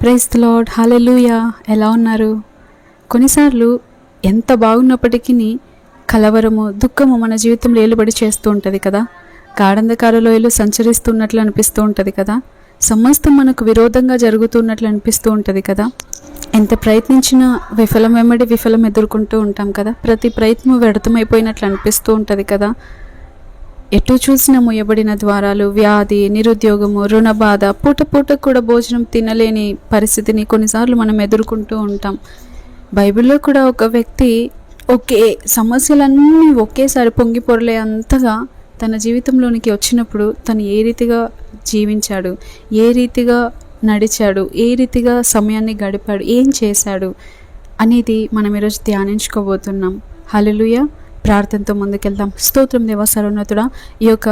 Praise lord hallelujah ఎలా ఉన్నారు? కొన్నిసార్లు ఎంత బాగున్నప్పటికీ కలవరము దుఃఖము మన జీవితంలో ఏలుబడి చేస్తూ ఉంటుంది కదా? గాఢంధకార లోయలు సంచరిస్తున్నట్లు అనిపిస్తూ ఉంటుంది కదా? సమస్తం మనకు విరోధంగా జరుగుతున్నట్లు అనిపిస్తూ ఉంటుంది కదా? ఎంత ప్రయత్నించినా విఫలం వెంబడి విఫలం ఎదుర్కొంటూ ఉంటాం కదా? ప్రతి ప్రయత్నం వ్యర్థమైపోయినట్లు అనిపిస్తూ ఉంటుంది కదా? ఎటు చూసినా మూయబడిన ద్వారాలు వ్యాధి నిరుద్యోగము రుణ బాధ పూట పూట కూడా భోజనం తినలేని పరిస్థితిని కొన్నిసార్లు మనం ఎదుర్కొంటూ ఉంటాం. బైబిల్లో కూడా ఒక వ్యక్తి ఒకే సమస్యలన్నీ ఒకేసారి పొంగి పొరలే అంతగా తన జీవితంలోనికి వచ్చినప్పుడు తను ఏ రీతిగా జీవించాడు ఏ రీతిగా నడిచాడు ఏ రీతిగా సమయాన్ని గడిపాడు ఏం చేశాడు అనేది మనం ఈరోజు ధ్యానించుకోబోతున్నాం. హల్లెలూయా! ప్రార్థనతో ముందుకెళ్దాం. స్తోత్రం దేవ సర్వోన్నతుడా ఈ యొక్క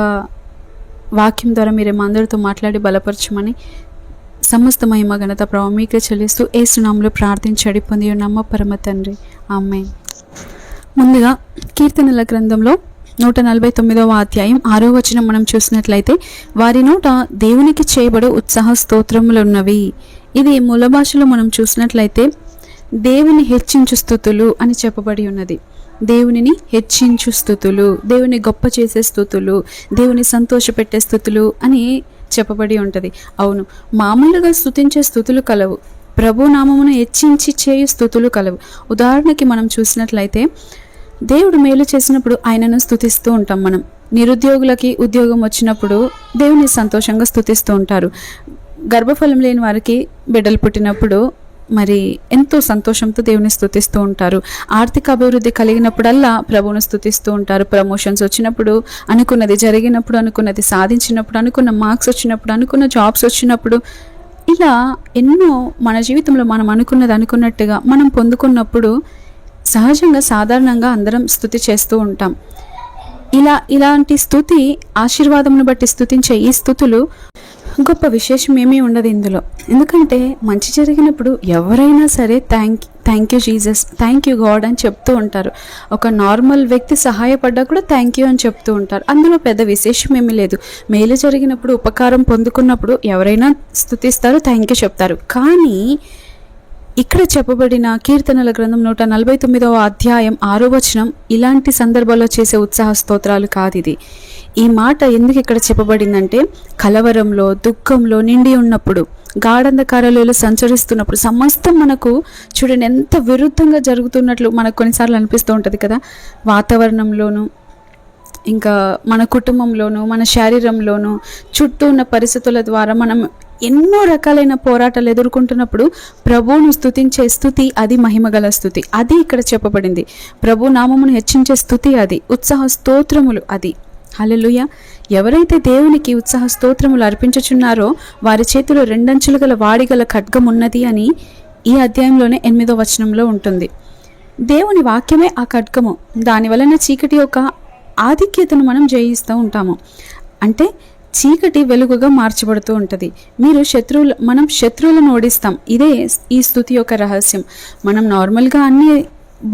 వాక్యం ద్వారా మీరు మా అందరితో మాట్లాడి బలపరచమని సమస్త మహిమ ఘనత ప్రభావం మీకే చెల్లిస్తూ ఏ సునాములు ప్రార్థించడి పొంది నమ్మ పరమ తండ్రి. ఆమె ముందుగా కీర్తనల గ్రంథంలో నూట నలభై తొమ్మిదవ అధ్యాయం ఆరో వచనం మనం చూసినట్లయితే వారి నోట దేవునికి చేయబడే ఉత్సాహ స్తోత్రములున్నవి. ఇది మూల భాషలో మనం చూసినట్లయితే దేవుని హెచ్చించు స్థుతులు అని చెప్పబడి ఉన్నది. దేవునిని హెచ్చించు స్థుతులు దేవుని గొప్ప చేసే స్థుతులు దేవుని సంతోషపెట్టే స్థుతులు అని చెప్పబడి ఉంటుంది. అవును మామూలుగా స్థుతించే స్థుతులు కలవు. ప్రభు నామమును హెచ్చించి చేయు స్థుతులు కలవు. ఉదాహరణకి మనం చూసినట్లయితే దేవుడు మేలు చేసినప్పుడు ఆయనను స్థుతిస్తూ ఉంటాం మనం. నిరుద్యోగులకి ఉద్యోగం వచ్చినప్పుడు దేవుని సంతోషంగా స్థుతిస్తూ ఉంటారు. గర్భఫలం లేని వారికి బిడ్డలు పుట్టినప్పుడు మరి ఎంతో సంతోషంతో దేవుని స్థుతిస్తూ ఉంటారు. ఆర్థిక అభివృద్ధి కలిగినప్పుడల్లా ప్రభువును స్థుతిస్తూ ఉంటారు. ప్రమోషన్స్ వచ్చినప్పుడు అనుకున్నది జరిగినప్పుడు అనుకున్నది సాధించినప్పుడు అనుకున్న మార్క్స్ వచ్చినప్పుడు అనుకున్న జాబ్స్ వచ్చినప్పుడు ఇలా ఎన్నో మన జీవితంలో మనం అనుకున్నది అనుకున్నట్టుగా మనం పొందుకున్నప్పుడు సహజంగా సాధారణంగా అందరం స్థుతి చేస్తూ ఉంటాం. ఇలా ఇలాంటి స్థుతి ఆశీర్వాదమును బట్టి స్థుతించే ఈ స్థుతులు గొప్ప విశేషం ఏమీ ఉండదు ఇందులో. ఎందుకంటే మంచి జరిగినప్పుడు ఎవరైనా సరే thank thank you Jesus thank you God అని చెప్తూ ఉంటారు. ఒక నార్మల్ వ్యక్తి సహాయపడ్డా కూడా థ్యాంక్ యూ అని చెప్తూ ఉంటారు. అందులో పెద్ద విశేషం ఏమీ లేదు. మేలు జరిగినప్పుడు ఉపకారం పొందుకున్నప్పుడు ఎవరైనా స్థుతిస్తారు థ్యాంక్ యూ చెప్తారు. కానీ ఇక్కడ చెప్పబడిన కీర్తనల గ్రంథం నూట నలభై తొమ్మిదవ అధ్యాయం ఆరో వచనం ఇలాంటి సందర్భాల్లో చేసే ఉత్సాహ స్తోత్రాలు కాదు ఇది. ఈ మాట ఎందుకు ఇక్కడ చెప్పబడిందంటే కలవరంలో దుఃఖంలో నిండి ఉన్నప్పుడు గాఢంధకారాలలో సంచరిస్తున్నప్పుడు సమస్తం మనకు చూడండి ఎంత విరుద్ధంగా జరుగుతున్నట్లు మనకు కొన్నిసార్లు అనిపిస్తూ ఉంటుంది కదా. వాతావరణంలోనూ ఇంకా మన కుటుంబంలోనూ మన శరీరంలోనూ చుట్టూ ఉన్న పరిస్థితుల ద్వారా మనం ఎన్నో రకాలైన పోరాటాలు ఎదుర్కొంటున్నప్పుడు ప్రభువును స్తుతించే స్థుతి అది మహిమగల స్థుతి అది ఇక్కడ చెప్పబడింది. ప్రభు నామమును హెచ్చించే స్థుతి అది ఉత్సాహ స్తోత్రములు అది. హలలుయ ఎవరైతే దేవునికి ఉత్సాహ స్తోత్రములు అర్పించుచున్నారో వారి చేతిలో రెండంచులు గల వాడిగల ఖడ్గం ఉన్నది అని ఈ అధ్యాయంలోనే ఎనిమిదో వచనంలో ఉంటుంది. దేవుని వాక్యమే ఆ ఖడ్గము. దాని వలన చీకటి యొక్క ఆధిక్యతను మనం జయిస్తూ ఉంటాము. అంటే చీకటి వెలుగుగా మార్చబడుతూ ఉంటుంది. మీరు శత్రువులు మనం శత్రువులను ఓడిస్తాం. ఇదే ఈ స్థుతి యొక్క రహస్యం. మనం నార్మల్గా అన్ని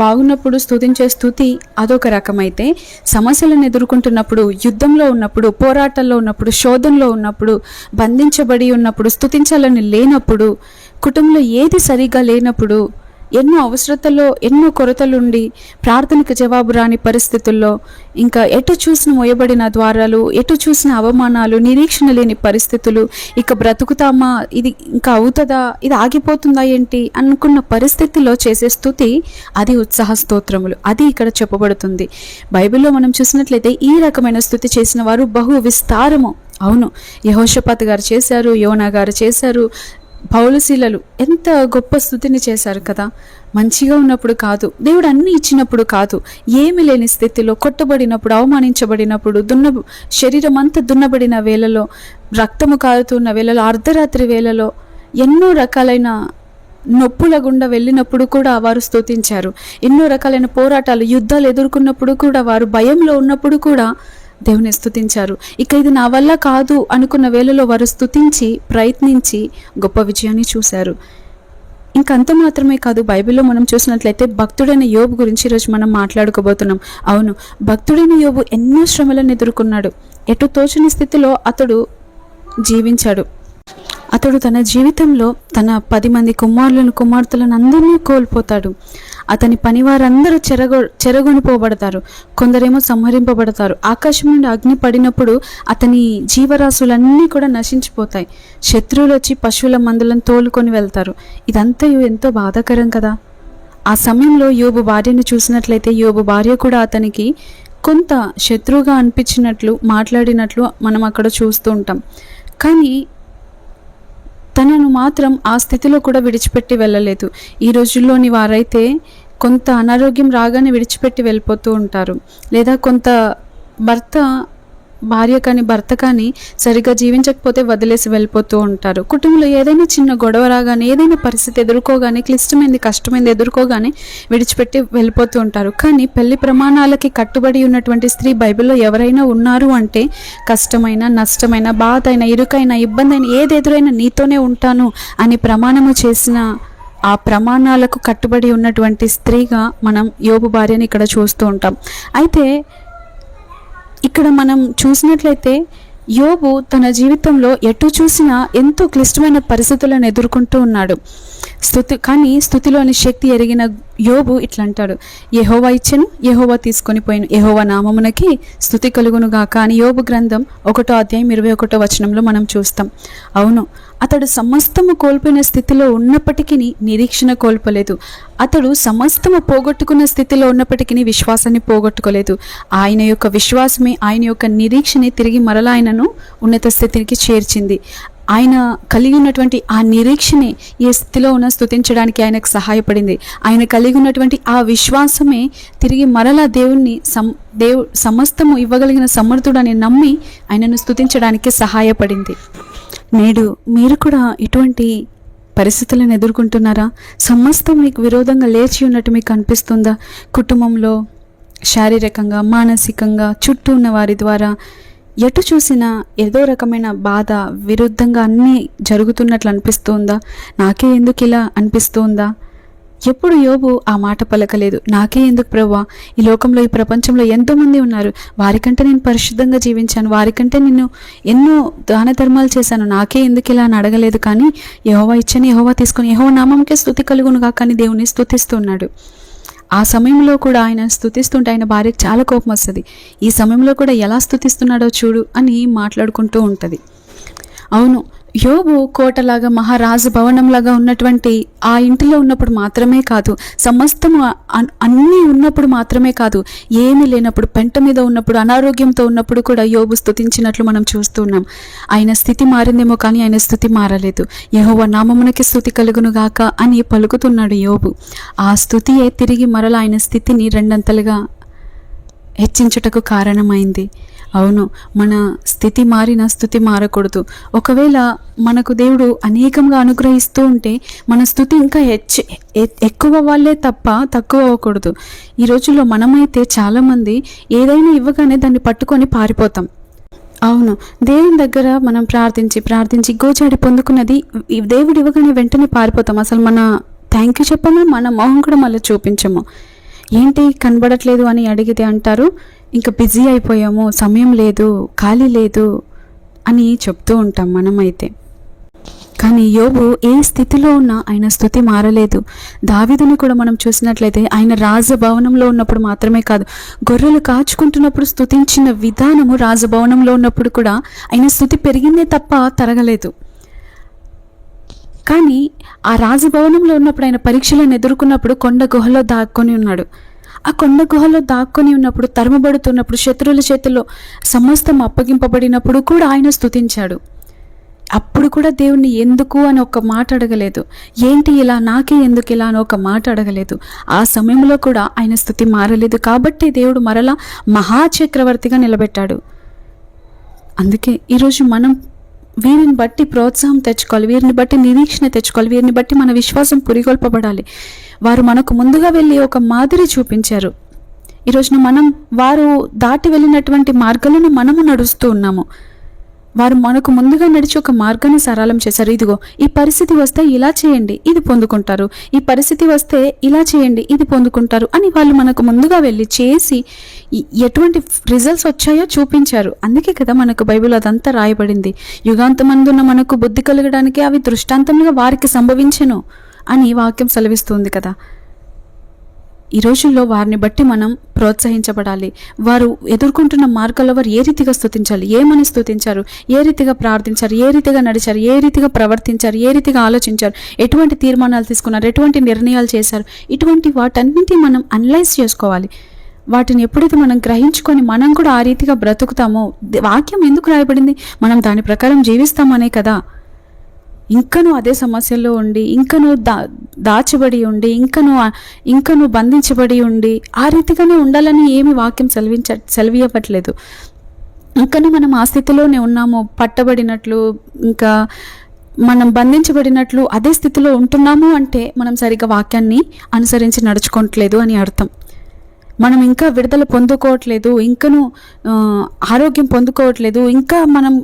బాగున్నప్పుడు స్థుతించే స్థుతి అదొక రకమైతే సమస్యలను ఎదుర్కొంటున్నప్పుడు యుద్ధంలో ఉన్నప్పుడు పోరాటంలో ఉన్నప్పుడు శోధంలో ఉన్నప్పుడు బంధించబడి ఉన్నప్పుడు స్థుతించాలని లేనప్పుడు కుటుంబంలో ఏది సరిగా లేనప్పుడు ఎన్నో అవసరతల్లో ఎన్నో కొరతలుండి ప్రార్థనకు జవాబు రాని పరిస్థితుల్లో ఇంకా ఎటు చూసిన మోయబడిన ద్వారాలు ఎటు చూసిన అవమానాలు నిరీక్షణ లేని పరిస్థితులు ఇక బ్రతుకుతామా ఇది ఇంకా అవుతుందా ఇది ఆగిపోతుందా ఏంటి అనుకున్న పరిస్థితిలో చేసే స్థుతి అది ఉత్సాహ స్తోత్రములు. అది ఇక్కడ చెప్పబడుతుంది. బైబిల్లో మనం చూసినట్లయితే ఈ రకమైన స్థుతి చేసిన వారు బహు విస్తారము. అవును యహోషపాత్ గారు చేశారు యోనా గారు చేశారు పౌలశీలలు ఎంత గొప్ప స్థుతిని చేశారు కదా. మంచిగా ఉన్నప్పుడు కాదు దేవుడు అన్ని ఇచ్చినప్పుడు కాదు. ఏమి లేని స్థితిలో కొట్టబడినప్పుడు అవమానించబడినప్పుడు దున్న శరీరం అంతా దున్నబడిన వేళలో రక్తము కారుతున్న వేళలో అర్ధరాత్రి వేళలో ఎన్నో రకాలైన నొప్పుల గుండా వెళ్ళినప్పుడు కూడా వారు స్తుతించారు. ఎన్నో రకాలైన పోరాటాలు యుద్ధాలు ఎదుర్కొన్నప్పుడు కూడా వారు భయంలో ఉన్నప్పుడు కూడా దేవుని స్థుతించారు ఇక ఇది నా వల్ల కాదు అనుకున్న వేళలో వారు స్థుతించి ప్రయత్నించి గొప్ప విజయాన్ని చూశారు. ఇంకంత మాత్రమే కాదు బైబిల్లో మనం చూసినట్లయితే భక్తుడైన యోబు గురించి ఈరోజు మనం మాట్లాడుకోబోతున్నాం. అవును భక్తుడైన యోబు ఎన్నో శ్రమలను ఎదుర్కొన్నాడు. ఎటు తోచని స్థితిలో అతడు జీవించాడు. అతడు తన జీవితంలో తన పది మంది కుమారులను కుమార్తెలను అందరినీ కోల్పోతాడు. అతని పనివారందరూ చెరగొ చెరగొనిపోబడతారు. కొందరేమో సంహరింపబడతారు. ఆకాశం నుండి అగ్ని పడినప్పుడు అతని జీవరాశులన్నీ కూడా నశించిపోతాయి. శత్రువులు వచ్చి పశువుల మందులను తోలుకొని వెళ్తారు. ఇదంతా ఎంతో బాధాకరం కదా? ఆ సమయంలో యోబు భార్యను చూసినట్లయితే యోబు భార్య కూడా అతనికి కొంత శత్రువుగా అనిపించినట్లు మాట్లాడినట్లు మనం అక్కడ చూస్తూ ఉంటాం. కానీ తనను మాత్రం ఆ స్థితిలో కూడా విడిచిపెట్టి వెళ్ళలేదు. ఈ రోజుల్లోని వారైతే కొంత అనారోగ్యం రాగానే విడిచిపెట్టి వెళ్ళిపోతూ ఉంటారు. లేదా కొంత భర్త భార్య కానీ భర్త కానీ సరిగ్గా జీవించకపోతే వదిలేసి వెళ్ళిపోతూ ఉంటారు. కుటుంబంలో ఏదైనా చిన్న గొడవ రాగానే ఏదైనా పరిస్థితి ఎదుర్కోగానే క్లిష్టమైంది కష్టమైంది ఎదుర్కోగానే విడిచిపెట్టి వెళ్ళిపోతూ ఉంటారు. కానీ పెళ్ళి ప్రమాణాలకి కట్టుబడి ఉన్నటువంటి స్త్రీ బైబిల్లో ఎవరైనా ఉన్నారు అంటే కష్టమైన నష్టమైన బాధ అయినా ఇరుకైన ఇబ్బంది అయినా ఏది ఎదురైనా నీతోనే ఉంటాను అని ప్రమాణము చేసిన ఆ ప్రమాణాలకు కట్టుబడి ఉన్నటువంటి స్త్రీగా మనం యోబు భార్యని ఇక్కడ చూస్తూ ఉంటాం. అయితే ఇక్కడ మనం చూసినట్లయితే యోబు తన జీవితంలో ఎటు చూసినా ఎంతో క్లిష్టమైన పరిస్థితులను ఎదుర్కొంటూ ఉన్నాడు. స్థుతి కానీ స్థుతిలోని శక్తి ఎరిగిన యోబు ఇట్లా అంటాడు యహోవా ఇచ్చెను యహోవా తీసుకొని పోయాను యహోవా నామమునకి స్థుతి కలుగునుగా కానీ అని యోబు గ్రంథం ఒకటో అధ్యాయం ఇరవై ఒకటో వచనంలో మనం చూస్తాం. అవును అతడు సమస్తము కోల్పోయిన స్థితిలో ఉన్నప్పటికీ నిరీక్షణ కోల్పోలేదు. అతడు సమస్తము పోగొట్టుకున్న స్థితిలో ఉన్నప్పటికీ విశ్వాసాన్ని పోగొట్టుకోలేదు. ఆయన యొక్క విశ్వాసమే ఆయన యొక్క నిరీక్షణ తిరిగి మరలా ఆయనను ఉన్నత స్థితికి చేర్చింది. ఆయన కలిగి ఉన్నటువంటి ఆ నిరీక్షనే ఏ స్థితిలో ఉన్న స్థుతించడానికి ఆయనకు సహాయపడింది. ఆయన కలిగి ఉన్నటువంటి ఆ విశ్వాసమే తిరిగి మరలా దేవుణ్ణి సం దేవు సమస్తము ఇవ్వగలిగిన సమర్థుడని నమ్మి ఆయనను స్థుతించడానికి సహాయపడింది. నేడు మీరు కూడా ఇటువంటి పరిస్థితులను ఎదుర్కొంటున్నారా? సమస్తం మీకు విరోధంగా లేచి ఉన్నట్టు మీకు అనిపిస్తుందా? కుటుంబంలో శారీరకంగా మానసికంగా చుట్టూ ఉన్న వారి ద్వారా ఎటు చూసినా ఏదో రకమైన బాధ విరుద్ధంగా అన్నీ జరుగుతున్నట్లు అనిపిస్తుందా? నాకే ఎందుకు ఇలా అనిపిస్తుందా? ఎప్పుడు యోబు ఆ మాట పలకలేదు. నాకే ఎందుకు ప్రవ్వా? ఈ లోకంలో ఈ ప్రపంచంలో ఎంతోమంది ఉన్నారు. వారికంటే నేను పరిశుద్ధంగా జీవించాను. వారికంటే నేను ఎన్నో దాన ధర్మాలు చేశాను. నాకే ఎందుకు ఇలా అని అడగలేదు కానీ యహోవా ఇచ్చని యహోవా తీసుకొని యహోవా నామంకే స్థుతి కలుగునుగా కానీ దేవుని స్థుతిస్తున్నాడు. ఆ సమయంలో కూడా ఆయన స్థుతిస్తుంటే ఆయన భార్యకు చాలా కోపం వస్తుంది. ఈ సమయంలో కూడా ఎలా స్థుతిస్తున్నాడో చూడు అని మాట్లాడుకుంటూ ఉంటుంది. అవును యోబు కోటలాగా మహారాజు భవనంలాగా ఉన్నటువంటి ఆ ఇంటిలో ఉన్నప్పుడు మాత్రమే కాదు సమస్తము అన్నీ ఉన్నప్పుడు మాత్రమే కాదు ఏమీ లేనప్పుడు పెంట మీద ఉన్నప్పుడు అనారోగ్యంతో ఉన్నప్పుడు కూడా యోబు స్థుతించినట్లు మనం చూస్తున్నాం ఆయన స్థితి మారిందేమో కానీ ఆయన స్థుతి మారలేదు. యహోవ నామమునకి స్థుతి కలుగును గాక అని పలుకుతున్నాడు యోబు. ఆ స్థుతియే తిరిగి మరల ఆయన స్థితిని రెండంతలుగా హెచ్చించుటకు కారణమైంది. అవును మన స్థితి మారిన స్థుతి మారకూడదు. ఒకవేళ మనకు దేవుడు అనేకంగా అనుగ్రహిస్తూ ఉంటే మన స్థుతి ఇంకా హెచ్ ఎక్కువ వాళ్ళే తప్ప తక్కువ అవ్వకూడదు. ఈ రోజుల్లో మనమైతే చాలామంది ఏదైనా ఇవ్వగానే దాన్ని పట్టుకొని పారిపోతాం. అవును దేవుని దగ్గర మనం ప్రార్థించి ప్రార్థించి గోచాడి పొందుకున్నది దేవుడు ఇవ్వగానే వెంటనే పారిపోతాం. అసలు మన థ్యాంక్ యూ చెప్పము? మన మొహం కూడా మళ్ళీ చూపించము. ఏంటి కనబడట్లేదు అని అడిగితే అంటారు ఇంకా బిజీ అయిపోయాము సమయం లేదు ఖాళీ లేదు అని చెప్తూ ఉంటాం మనమైతే. కానీ యోబు ఏ స్థితిలో ఉన్నా ఆయన స్థుతి మారలేదు. దావిదని కూడా మనం చూసినట్లయితే ఆయన రాజభవనంలో ఉన్నప్పుడు మాత్రమే కాదు గొర్రెలు కాచుకుంటున్నప్పుడు స్థుతించిన విధానము రాజభవనంలో ఉన్నప్పుడు కూడా ఆయన స్థుతి పెరిగిందే తప్ప తరగలేదు. కానీ ఆ రాజభవనంలో ఉన్నప్పుడు ఆయన పరీక్షలను ఎదుర్కొన్నప్పుడు కొండ గుహలో దాక్కొని ఉన్నాడు. ఆ కొండ గుహలో దాక్కొని ఉన్నప్పుడు తరమబడుతున్నప్పుడు శత్రువుల చేతిలో సమస్తం అప్పగింపబడినప్పుడు కూడా ఆయన స్థుతించాడు అప్పుడు కూడా దేవుణ్ణి ఎందుకు అని ఒక మాట అడగలేదు. ఏంటి ఇలా నాకే ఎందుకు ఇలా అని ఒక మాట అడగలేదు. ఆ సమయంలో కూడా ఆయన స్థుతి మారలేదు. కాబట్టి దేవుడు మరలా మహాచక్రవర్తిగా నిలబెట్టాడు. అందుకే ఈరోజు మనం వీరిని బట్టి ప్రోత్సాహం తెచ్చుకోవాలి వీరిని బట్టి నిరీక్షణ తెచ్చుకోవాలి వీరిని బట్టి మన విశ్వాసం పురిగొల్పబడాలి. వారు మనకు ముందుగా వెళ్ళి ఒక మాదిరి చూపించారు. ఈరోజున మనం వారు దాటి వెళ్ళినటువంటి మార్గాలను మనము నడుస్తూ ఉన్నాము. వారు మనకు ముందుగా నడిచి ఒక మార్గాన్ని సరళం చేశారు. ఇదిగో ఈ పరిస్థితి వస్తే ఇలా చేయండి ఇది పొందుకుంటారు. ఈ పరిస్థితి వస్తే ఇలా చేయండి ఇది పొందుకుంటారు అని వాళ్ళు మనకు ముందుగా వెళ్ళి చేసి ఎటువంటి రిజల్ట్స్ వచ్చాయో చూపించారు. అందుకే కదా మనకు బైబిల్ అదంతా రాయబడింది. యుగాంతమందున్న మనకు బుద్ధి కలగడానికి అవి దృష్టాంతంగా వారికి సంభవించెను అని వాక్యం సెలవిస్తుంది కదా. ఈ రోజుల్లో వారిని బట్టి మనం ప్రోత్సహించబడాలి. వారు ఎదుర్కొంటున్న మార్గాల్లో వారు ఏ రీతిగా స్థుతించాలి ఏమని స్థుతించారు ఏ రీతిగా ప్రార్థించారు? ఏ రీతిగా నడిచారు? ఏ రీతిగా ప్రవర్తించారు? ఏ రీతిగా ఆలోచించారు? ఎటువంటి తీర్మానాలు తీసుకున్నారు? ఎటువంటి నిర్ణయాలు చేశారు? ఇటువంటి వాటన్నింటినీ మనం అనలైజ్ చేసుకోవాలి. వాటిని ఎప్పుడైతే మనం గ్రహించుకొని మనం కూడా ఆ రీతిగా బ్రతుకుతామో వాక్యం ఎందుకు రాయబడింది? మనం దాని ప్రకారం జీవిస్తామనే కదా. ఇంకను అదే సమస్యల్లో ఉండి ఇంకను దా దాచబడి ఉండి ఇంకను ఇంకను బంధించబడి ఉండి ఆ రీతిగానే ఉండాలని ఏమి వాక్యం సెలవించ సెలవియవట్లేదు ఇంకను మనం ఆ స్థితిలోనే ఉన్నాము పట్టబడినట్లు ఇంకా మనం బంధించబడినట్లు అదే స్థితిలో ఉంటున్నాము అంటే మనం సరిగ్గా వాక్యాన్ని అనుసరించి నడుచుకోవట్లేదు అని అర్థం. మనం ఇంకా విడుదల పొందుకోవట్లేదు ఇంకను ఆరోగ్యం పొందుకోవట్లేదు ఇంకా మనం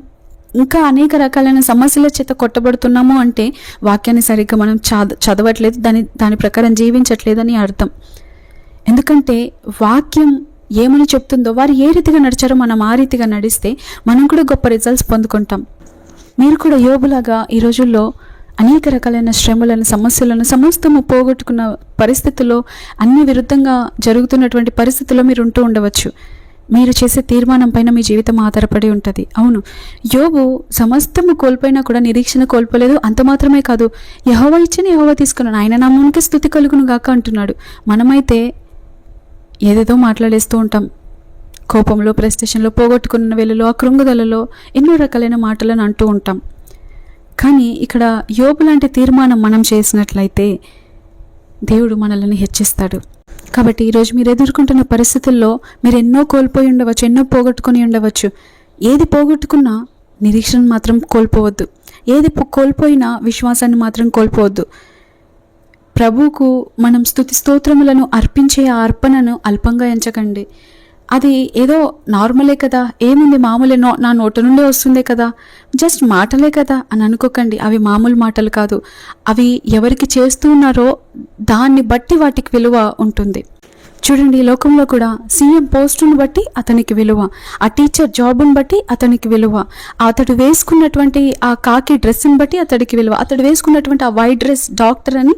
ఇంకా అనేక రకాలైన సమస్యల చేత కొట్టబడుతున్నాము అంటే వాక్యాన్ని సరిగ్గా మనం చద చదవట్లేదు దాని దాని ప్రకారం జీవించట్లేదని అర్థం. ఎందుకంటే వాక్యం ఏమని చెప్తుందో వారు ఏ రీతిగా నడిచారో మనం ఆ రీతిగా నడిస్తే మనం కూడా గొప్ప రిజల్ట్స్ పొందుకుంటాం. మీరు కూడా యోగులాగా ఈ రోజుల్లో అనేక రకాలైన శ్రమలను సమస్యలను సమస్తము పోగొట్టుకున్న పరిస్థితుల్లో అన్ని విరుద్ధంగా జరుగుతున్నటువంటి పరిస్థితుల్లో మీరు ఉంటూ ఉండవచ్చు. మీరు చేసే తీర్మానం పైన మీ జీవితం ఆధారపడి ఉంటుంది. అవును. యోబు సమస్తము కోల్పోయినా కూడా నిరీక్షణ కోల్పోలేదు. అంత మాత్రమే కాదు యహోవ ఇచ్చిన యహోవ తీసుకున్నాను ఆయన నామానికి స్థుతి కలుగును గాక అంటున్నాడు. మనమైతే ఏదేదో మాట్లాడేస్తూ ఉంటాం. కోపంలో ప్రెస్టేషన్లో పోగొట్టుకున్న వేళలో ఆ కృంగుదలలో ఎన్నో రకాలైన మాటలను అంటూ ఉంటాం. కానీ ఇక్కడ యోబు లాంటి తీర్మానం మనం చేసినట్లయితే దేవుడు మనల్ని హెచ్చిస్తాడు. కాబట్టి ఈరోజు మీరు ఎదుర్కొంటున్న పరిస్థితుల్లో మీరు ఎన్నో కోల్పోయి ఉండవచ్చు ఎన్నో పోగొట్టుకొని ఉండవచ్చు. ఏది పోగొట్టుకున్నా నిరీక్షణ మాత్రం కోల్పోవద్దు. ఏది కోల్పోయినా విశ్వాసాన్ని మాత్రం కోల్పోవద్దు. ప్రభువుకు మనం స్థుతి స్తోత్రములను అర్పించే ఆ అర్పణను అల్పంగా ఎంచకండి. అది ఏదో నార్మలే కదా ఏముంది మామూలే నో నా నోట నుండే వస్తుందే కదా. జస్ట్ మాటలే కదా అని అనుకోకండి అవి మామూలు మాటలు కాదు. అవి ఎవరికి చేస్తూ ఉన్నారో దాన్ని బట్టి వాటికి విలువ ఉంటుంది. చూడండి ఈ లోకంలో కూడా సీఎం పోస్టును బట్టి అతనికి విలువ ఆ టీచర్ జాబును బట్టి అతనికి విలువ అతడు వేసుకున్నటువంటి ఆ కాకి డ్రెస్ని బట్టి అతడికి విలువ అతడు వేసుకున్నటువంటి ఆ వైట్ డ్రెస్ డాక్టర్ అని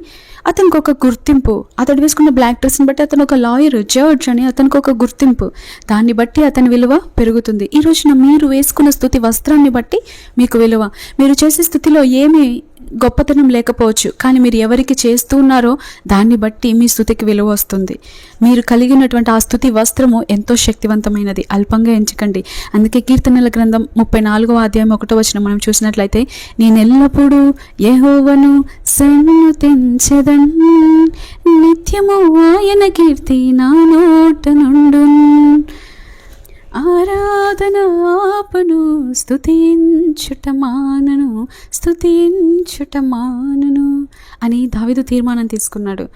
అతనికి ఒక గుర్తింపు. అతడు వేసుకున్న బ్లాక్ డ్రెస్ని బట్టి అతను ఒక లాయర్ జడ్జ్ అని అతనికి ఒక గుర్తింపు. దాన్ని బట్టి అతని విలువ పెరుగుతుంది. ఈ రోజున మీరు వేసుకున్న స్థుతి వస్త్రాన్ని బట్టి మీకు విలువ. మీరు చేసే స్థితిలో ఏమి గొప్పతనం లేకపోవచ్చు కానీ మీరు ఎవరికి చేస్తూ ఉన్నారో దాన్ని బట్టి మీ స్థుతికి విలువ వస్తుంది. మీరు కలిగి ఉన్నటువంటి ఆ స్థుతి వస్త్రము ఎంతో శక్తివంతమైనది. అల్పంగా ఎంచకండి. అందుకే కీర్తనల గ్రంథం ముప్పై నాలుగవ అధ్యాయం ఒకటో వచ్చిన మనం చూసినట్లయితే నేను ఎల్లప్పుడూ యహోవను సన్నుతించెదన్. నిత్యము ఆయన కీర్తి నా నోట నుండు ఆరాధన ఆపను స్తుతించుట మానను మానను అని దావిదు తీర్మానం తీసుకున్నాడు.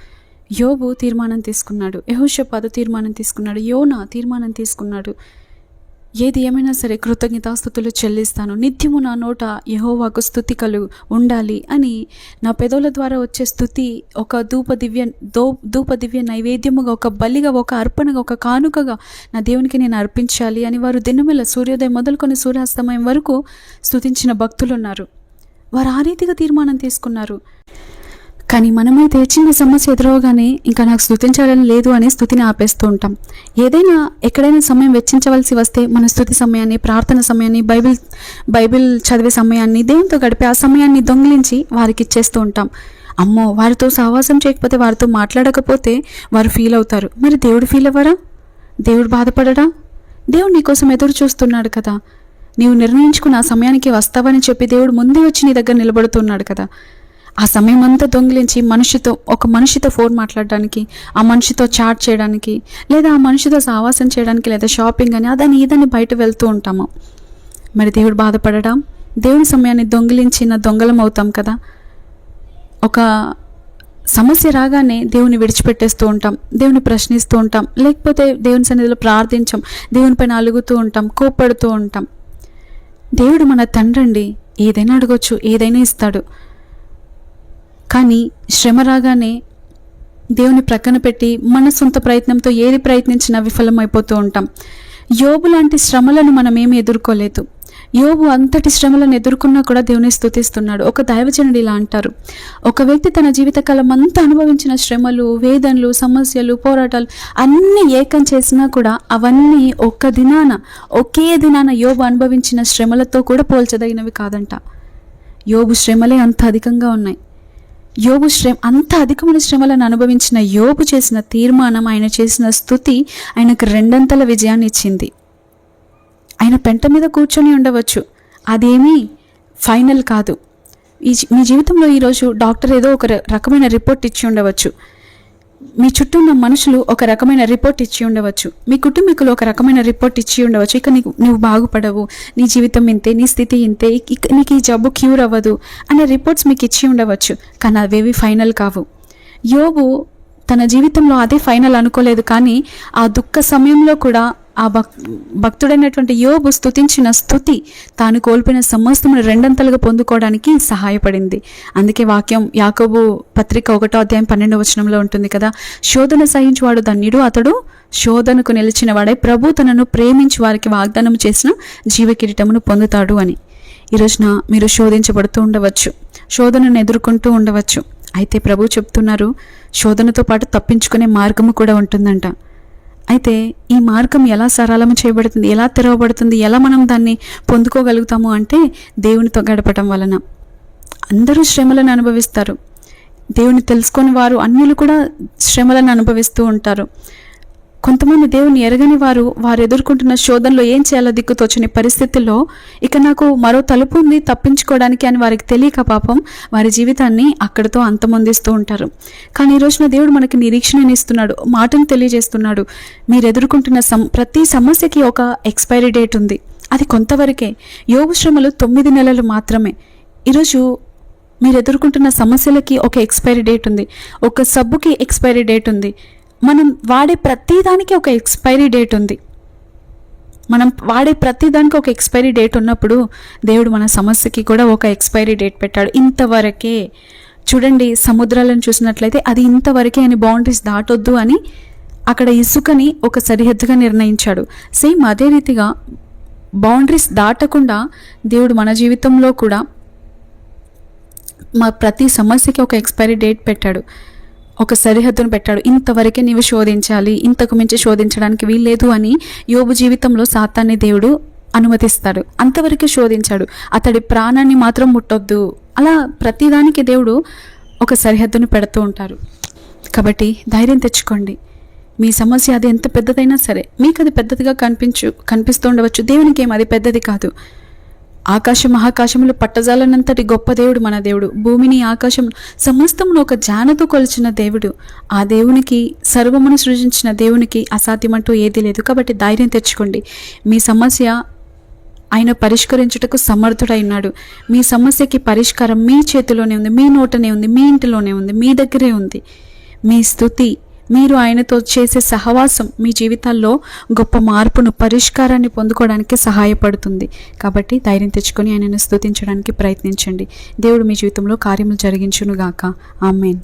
యోబు తీర్మానం తీసుకున్నాడు. యహోషపాదు తీర్మానం తీసుకున్నాడు. యోనా తీర్మానం తీసుకున్నాడు. ఏది ఏమైనా సరే కృతజ్ఞతాస్థుతులు చెల్లిస్తాను. నిత్యము నా నోట యహోవాకు స్థుతి కలు ఉండాలి అని నా పెదవుల ద్వారా వచ్చే స్థుతి ఒక ధూప దివ్య దో ధూప దివ్య నైవేద్యముగా ఒక బలిగా ఒక అర్పణగా ఒక కానుకగా నా దేవునికి నేను అర్పించాలి అని వారు దినమెల సూర్యోదయం మొదలుకొని సూర్యాస్తమయం వరకు స్థుతించిన భక్తులు ఉన్నారు వారు ఆ రీతిగా తీర్మానం తీసుకున్నారు. కానీ మనమైతే చిన్న సమస్య ఎదురవగానే ఇంకా నాకు స్థుతించాలని లేదు అని స్థుతిని ఆపేస్తూ ఉంటాం. ఏదైనా ఎక్కడైనా సమయం వెచ్చించవలసి వస్తే మన స్థుతి సమయాన్ని ప్రార్థన సమయాన్ని బైబిల్ బైబిల్ చదివే సమయాన్ని దేవునితో గడిపే ఆ సమయాన్ని దొంగిలించి వారికి ఇచ్చేస్తూ ఉంటాం. అమ్మో వారితో సహవాసం చేయకపోతే వారితో మాట్లాడకపోతే వారు ఫీల్ అవుతారు. మరి దేవుడు ఫీల్ అవ్వరా? దేవుడు బాధపడడా? దేవుడు నీకోసం ఎదురు చూస్తున్నాడు కదా. నీవు నిర్ణయించుకున్న ఆ సమయానికి వస్తావని చెప్పి దేవుడు ముందే వచ్చి నీ దగ్గర నిలబడుతున్నాడు కదా. ఆ సమయం అంతా దొంగిలించి మనిషితో ఒక మనిషితో ఫోన్ మాట్లాడడానికి ఆ మనిషితో చాట్ చేయడానికి లేదా ఆ మనిషితో సావాసం చేయడానికి లేదా షాపింగ్ అని అదని ఇదని బయట వెళ్తూ ఉంటాము. మరి దేవుడు బాధపడడం? దేవుని సమయాన్ని దొంగిలించిన దొంగలం అవుతాం కదా? ఒక సమస్య రాగానే దేవుని విడిచిపెట్టేస్తూ ఉంటాం దేవుని ప్రశ్నిస్తూ ఉంటాం లేకపోతే దేవుని సన్నిధిలో ప్రార్థించాం దేవుని పైన అలుగుతూ ఉంటాం కోప్పడుతూ ఉంటాం. దేవుడు మన తండ్రండి ఏదైనా అడగొచ్చు ఏదైనా ఇస్తాడు. కానీ శ్రమ రాగానే దేవుని ప్రక్కన పెట్టి మన సొంత ప్రయత్నంతో ఏది ప్రయత్నించినా విఫలమైపోతూ ఉంటాం. యోబు లాంటి శ్రమలను మనమేమి ఎదుర్కోలేదు. యోబు అంతటి శ్రమలను ఎదుర్కొన్నా కూడా దేవుని స్థుతిస్తున్నాడు ఒక దైవజనుడు ఇలా అంటారు. ఒక వ్యక్తి తన జీవితకాలం అంతా అనుభవించిన శ్రమలు వేదనలు సమస్యలు పోరాటాలు అన్నీ ఏకం చేసినా కూడా అవన్నీ ఒక్క దినాన ఒకే దినాన యోబు అనుభవించిన శ్రమలతో కూడా పోల్చదగినవి కాదంట. యోబు శ్రమలే అంత అధికంగా ఉన్నాయి. యోబు శ్రమ అంత అధికమైన శ్రమలను అనుభవించిన యోబు చేసిన తీర్మానం ఆయన చేసిన స్థుతి ఆయనకు రెండంతల విజయాన్ని ఇచ్చింది. ఆయన పెంట మీద కూర్చొని ఉండవచ్చు. అదేమీ ఫైనల్ కాదు. ఈ జీ- మీ జీవితంలో ఈరోజు డాక్టర్ ఏదో ఒక రకమైన రిపోర్ట్ ఇచ్చి ఉండవచ్చు. మీ చుట్టూ ఉన్న మనుషులు ఒక రకమైన రిపోర్ట్ ఇచ్చి ఉండవచ్చు. మీ కుటుంబీకులు ఒక రకమైన రిపోర్ట్ ఇచ్చి ఉండవచ్చు. ఇక నీకు నువ్వు బాగుపడవు. నీ జీవితం ఇంతే నీ స్థితి ఇంతే. ఇక- నీకు ఈ జబ్బు క్యూర్ అవ్వదు అనే రిపోర్ట్స్ మీకు ఇచ్చి ఉండవచ్చు. కానీ అవేవి ఫైనల్ కావు. యోబు తన జీవితంలో అదే ఫైనల్ అనుకోలేదు కానీ ఆ దుఃఖ సమయంలో కూడా ఆ భక్ భక్తుడైనటువంటి యోబు స్థుతించిన స్థుతి తాను కోల్పోయిన సమస్తమును రెండంతలుగా పొందుకోవడానికి సహాయపడింది. అందుకే వాక్యం యాకోబు పత్రిక ఒకటో అధ్యాయం పన్నెండవ వచనంలో ఉంటుంది కదా శోధన సహించువాడు ధన్యుడు అతడు శోధనకు నిలిచిన వాడై. ప్రభు తనను ప్రేమించి వారికి వాగ్దానం చేసిన జీవకిరీటమును పొందుతాడు అని. ఈ రోజున మీరు శోధించబడుతూ ఉండవచ్చు శోధనను ఎదుర్కొంటూ ఉండవచ్చు. అయితే ప్రభు చెప్తున్నారు శోధనతో పాటు తప్పించుకునే మార్గము కూడా ఉంటుందంట. అయితే ఈ మార్గం ఎలా సరళం చేయబడుతుంది ఎలా తెరవబడుతుంది ఎలా మనం దాన్ని పొందుకోగలుగుతాము అంటే దేవునితో గడపటం వలన. అందరూ శ్రమలను అనుభవిస్తారు. దేవుని తెలుసుకొని వారు అన్యులు కూడా శ్రమలను అనుభవిస్తూ ఉంటారు. కొంతమంది దేవుని ఎరగని వారు వారు ఎదుర్కొంటున్న శోధనలో ఏం చేయాలో దిక్కుతోచని పరిస్థితుల్లో ఇక నాకు మరో తలుపు ఉంది తప్పించుకోవడానికి అని వారికి తెలియక పాపం వారి జీవితాన్ని అక్కడితో అంతమొందిస్తూ ఉంటారు. కానీ ఈ రోజున దేవుడు మనకి నిరీక్షణని ఇస్తున్నాడు మాటను తెలియజేస్తున్నాడు. మీరు ఎదుర్కొంటున్న సం ప్రతి సమస్యకి ఒక ఎక్స్పైరీ డేట్ ఉంది. అది కొంతవరకే. యోగ శ్రమలు తొమ్మిది నెలలు మాత్రమే. ఈరోజు మీరు ఎదుర్కొంటున్న సమస్యలకి ఒక ఎక్స్పైరీ డేట్ ఉంది. ఒక సబ్బుకి ఎక్స్పైరీ డేట్ ఉంది. మనం వాడే ప్రతిదానికి ఒక ఎక్స్పైరీ డేట్ ఉంది. మనం వాడే ప్రతిదానికి ఒక ఎక్స్పైరీ డేట్ ఉన్నప్పుడు దేవుడు మన సమస్యకి కూడా ఒక ఎక్స్పైరీ డేట్ పెట్టాడు. ఇంతవరకే చూడండి సముద్రాలను చూసినట్లయితే అది ఇంతవరకే అని బౌండరీస్ దాటొద్దు అని అక్కడ ఇసుకని ఒక సరిహద్దుగా నిర్ణయించాడు. సేమ్ అదే రీతిగా బౌండరీస్ దాటకుండా దేవుడు మన జీవితంలో కూడా మా ప్రతి సమస్యకి ఒక ఎక్స్పైరీ డేట్ పెట్టాడు. ఒక సరిహద్దును పెట్టాడు. ఇంతవరకే నీవు శోధించాలి. ఇంతకు మించి శోధించడానికి వీల్లేదు అని యోబు జీవితంలో సాతాన్ని దేవుడు అనుమతిస్తాడు. అంతవరకే శోధించాడు. అతడి ప్రాణాన్ని మాత్రం ముట్టొద్దు. అలా ప్రతిదానికి దేవుడు ఒక సరిహద్దును పెడుతూ ఉంటారు. కాబట్టి ధైర్యం తెచ్చుకోండి. మీ సమస్య అది ఎంత పెద్దదైనా సరే మీకు అది పెద్దదిగా కనిపించు కనిపిస్తూ ఉండవచ్చు. దేవునికి ఏం అది పెద్దది కాదు. ఆకాశం మహాకాశములు పట్టజాలనంతటి గొప్ప దేవుడు మన దేవుడు. భూమిని ఆకాశం సమస్తమును ఒక జానతో కొలిచిన దేవుడు. ఆ దేవునికి సర్వమును సృజించిన దేవునికి అసాధ్యమంటూ ఏదీ లేదు. కాబట్టి ధైర్యం తెచ్చుకోండి. మీ సమస్య ఆయన పరిష్కరించుటకు సమర్థుడై ఉన్నాడు. మీ సమస్యకి పరిష్కారం మీ చేతిలోనే ఉంది మీ నోటనే ఉంది మీ ఇంటిలోనే ఉంది మీ దగ్గరే ఉంది. మీ స్థుతి మీరు ఆయనతో చేసే సహవాసం మీ జీవితాల్లో గొప్ప మార్పును పరిష్కారాన్ని పొందుకోవడానికి సహాయపడుతుంది. కాబట్టి ధైర్యం తెచ్చుకొని ఆయనను స్తుతించడానికి ప్రయత్నించండి. దేవుడు మీ జీవితంలో కార్యములు జరిగించునుగాక. ఆమెన్.